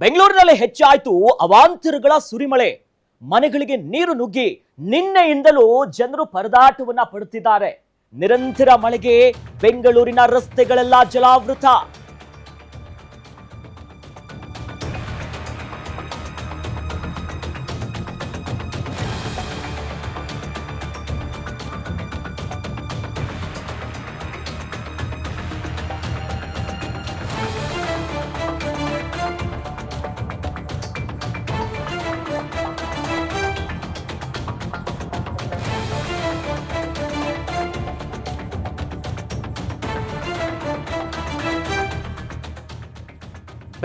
ಬೆಂಗಳೂರಿನಲ್ಲಿ ಹೆಚ್ಚಾಯಿತು ಅವಾಂತರಗಳ ಸುರಿಮಳೆ. ಮನೆಗಳಿಗೆ ನೀರು ನುಗ್ಗಿ ನಿನ್ನೆಯಿಂದಲೂ ಜನರು ಪರದಾಟವನ್ನ ಪಡುತ್ತಿದ್ದಾರೆ. ನಿರಂತರ ಮಳೆಗೆ ಬೆಂಗಳೂರಿನ ರಸ್ತೆಗಳೆಲ್ಲ ಜಲಾವೃತ.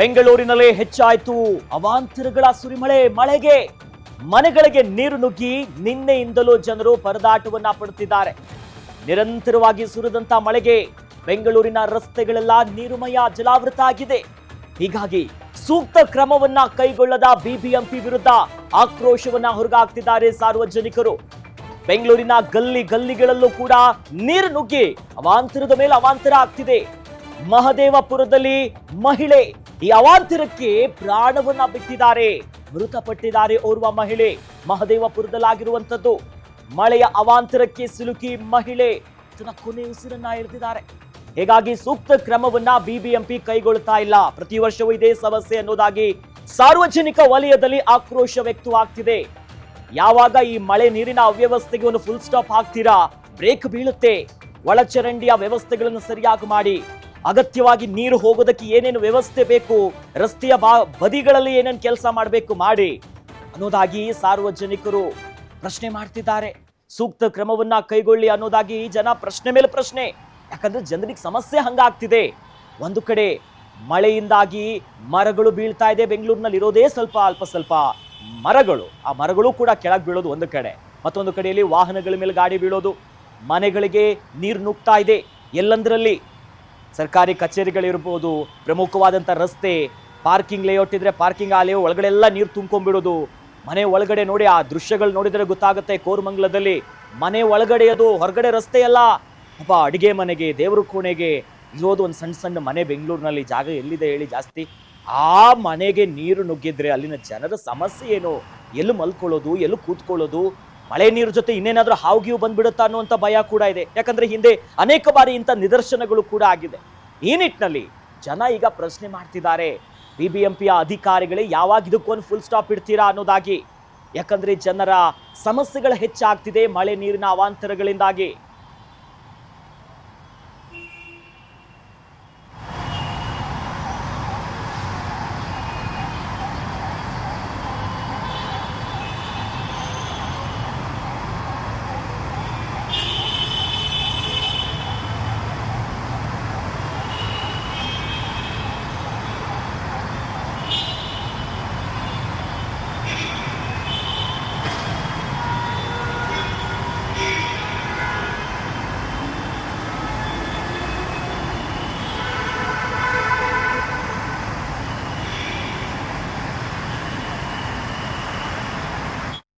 ಬೆಂಗಳೂರಿನಲ್ಲಿ ಹೆಚ್ಚಾಯ್ತು. ಅವಾಂತರಗಳ ಸುರಿಮಳೆ, ಮಳೆಗೆ. ಮನೆಗಳಿಗೆ ನೀರು ನುಗ್ಗಿ ನಿನ್ನೆಯಿಂದಲೂ ಜನರು ಪರದಾಟವನ್ನ ಪಡುತ್ತಿದ್ದಾರೆ. ನಿರಂತರವಾಗಿ ಸುರಿದಂತ ಮಳೆಗೆ ಬೆಂಗಳೂರಿನ ರಸ್ತೆಗಳೆಲ್ಲ ನೀರುಮಯ ಜಲಾವೃತ ಆಗಿದೆ. ಹೀಗಾಗಿ ಸೂಕ್ತ ಕ್ರಮವನ್ನ ಕೈಗೊಳ್ಳದ ಬಿಬಿಎಂಪಿ ವಿರುದ್ಧ ಆಕ್ರೋಶವನ್ನ ಹೊರಗಾಕ್ತಿದ್ದಾರೆ ಸಾರ್ವಜನಿಕರು. ಬೆಂಗಳೂರಿನ ಗಲ್ಲಿ ಗಲ್ಲಿಗಳಲ್ಲೂ ಕೂಡ ನೀರು ನುಗ್ಗಿ ಅವಾಂತರದ ಮೇಲೆ ಅವಾಂತರ ಆಗ್ತಿದೆ. ಮಹದೇವಪುರದಲ್ಲಿ ಮಹಿಳೆ ಈ ಅವಾಂತರಕ್ಕೆ ಪ್ರಾಣವನ್ನ ಬಿಟ್ಟಿದ್ದಾರೆ. ಮೃತಪಟ್ಟಿದ್ದಾರೆ ಓರ್ವ ಮಹಿಳೆ. ಮಹದೇವಪುರದಲ್ಲಾಗಿರುವಂತದ್ದು ಮಳೆಯ ಅವಾಂತರಕ್ಕೆ ಸಿಲುಕಿ ಮಹಿಳೆ. ತನ್ನ ಕೊನೆ ಉಸಿರನ್ನ ಎಳೆದಿದ್ದಾರೆ. ಹೀಗಾಗಿ ಸೂಕ್ತ ಕ್ರಮವನ್ನ ಬಿಬಿಎಂಪಿ ಕೈಗೊಳ್ತಾ ಇಲ್ಲ. ಪ್ರತಿ ವರ್ಷವೂ ಇದೇ ಸಮಸ್ಯೆ ಅನ್ನೋದಾಗಿ ಸಾರ್ವಜನಿಕ ವಲಯದಲ್ಲಿ ಆಕ್ರೋಶ ವ್ಯಕ್ತವಾಗ್ತಿದೆ. ಯಾವಾಗ ಈ ಮಳೆ ನೀರಿನ ಅವ್ಯವಸ್ಥೆಗೆ ಒಂದು ಫುಲ್ ಸ್ಟಾಪ್ ಹಾಕ್ತೀರಾ? ಬ್ರೇಕ್ ಬೀಳುತ್ತೆ. ಒಳಚರಂಡಿಯ ವ್ಯವಸ್ಥೆಗಳನ್ನು ಸರಿಯಾಗಿ ಮಾಡಿ. ಅಗತ್ಯವಾಗಿ ನೀರು ಹೋಗೋದಕ್ಕೆ ಏನೇನು ವ್ಯವಸ್ಥೆ ಬೇಕು, ರಸ್ತೆಯ ಬಾ, ಬದಿಗಳಲ್ಲಿ ಏನೇನು ಕೆಲಸ ಮಾಡಬೇಕು ಮಾಡಿ ಅನ್ನೋದಾಗಿ ಸಾರ್ವಜನಿಕರು ಪ್ರಶ್ನೆ ಮಾಡ್ತಿದ್ದಾರೆ. ಸೂಕ್ತ ಕ್ರಮವನ್ನ ಕೈಗೊಳ್ಳಿ ಅನ್ನೋದಾಗಿ ಜನ ಪ್ರಶ್ನೆ ಮೇಲೆ ಪ್ರಶ್ನೆ. ಯಾಕಂದ್ರೆ ಜನರಿಗೆ ಸಮಸ್ಯೆ ಹಂಗಾಗ್ತಿದೆ. ಒಂದು ಕಡೆ ಮಳೆಯಿಂದಾಗಿ ಮರಗಳು ಬೀಳ್ತಾ ಇದೆ ಬೆಂಗಳೂರಿನಲ್ಲಿ, ಇರೋದೇ ಸ್ವಲ್ಪ ಅಲ್ಪ ಸ್ವಲ್ಪ ಮರಗಳು. ಆ ಮರಗಳು ಕೂಡ ಕೆಳಗೆ ಬೀಳೋದು ಒಂದು ಕಡೆ. ಮತ್ತೊಂದು ಕಡೆಯಲ್ಲಿ ವಾಹನಗಳ ಮೇಲೆ ಗಾಡಿ ಬೀಳೋದು. ಮನೆಗಳಿಗೆ ನೀರು ನುಗ್ತಾ ಇದೆ. ಎಲ್ಲಂದ್ರಲ್ಲಿ ಸರ್ಕಾರಿ ಕಚೇರಿಗಳಿರ್ಬೋದು, ಪ್ರಮುಖವಾದಂಥ ರಸ್ತೆ, ಪಾರ್ಕಿಂಗ್ ಲೇಔಟ್ ಇದ್ರೆ ಪಾರ್ಕಿಂಗ್ ಆ ಲೇಔಟ್ ಒಳಗಡೆ ಎಲ್ಲ ನೀರು ತುಂಬ್ಕೊಂಡ್ಬಿಡೋದು. ಮನೆ ಒಳಗಡೆ ನೋಡಿ ಆ ದೃಶ್ಯಗಳು ನೋಡಿದರೆ ಗೊತ್ತಾಗುತ್ತೆ ಕೋರ್ಮಂಗ್ಲದಲ್ಲಿ ಮನೆ ಒಳಗಡೆ ಅದು ಹೊರಗಡೆ ರಸ್ತೆ ಎಲ್ಲ ಪಾಪ ಅಡುಗೆ ಮನೆಗೆ, ದೇವ್ರ ಕೋಣೆಗೆ ಇರೋದು ಒಂದು ಸಣ್ಣ ಸಣ್ಣ ಮನೆ ಬೆಂಗಳೂರಿನಲ್ಲಿ. ಜಾಗ ಎಲ್ಲಿದೆ ಹೇಳಿ ಜಾಸ್ತಿ. ಆ ಮನೆಗೆ ನೀರು ನುಗ್ಗಿದ್ರೆ ಅಲ್ಲಿನ ಜನರ ಸಮಸ್ಯೆ ಏನು? ಎಲ್ಲಿ ಮಲ್ಕೊಳ್ಳೋದು? ಎಲ್ಲಿ ಕೂತ್ಕೊಳ್ಳೋದು? ಮಳೆ ನೀರು ಜೊತೆ ಇನ್ನೇನಾದರೂ ಹಾವುಗಿವು ಬಂದ್ಬಿಡುತ್ತಾ ಅನ್ನುವಂಥ ಭಯ ಕೂಡ ಇದೆ. ಯಾಕಂದ್ರೆ ಹಿಂದೆ ಅನೇಕ ಬಾರಿ ಇಂಥ ನಿದರ್ಶನಗಳು ಕೂಡ ಆಗಿದೆ. ಈ ನಿಟ್ಟಿನಲ್ಲಿ ಜನ ಈಗ ಪ್ರಶ್ನೆ ಮಾಡ್ತಿದ್ದಾರೆ. ಬಿ ಬಿ ಎಂ ಪಿಯ ಅಧಿಕಾರಿಗಳೇ ಯಾವಾಗ ಇದಕ್ಕೊಂದು ಫುಲ್ ಸ್ಟಾಪ್ ಇಡ್ತೀರಾ ಅನ್ನೋದಾಗಿ. ಯಾಕಂದ್ರೆ ಜನರ ಸಮಸ್ಯೆಗಳು ಹೆಚ್ಚಾಗ್ತಿದೆ ಮಳೆ ನೀರಿನ ಅವಾಂತರಗಳಿಂದಾಗಿ.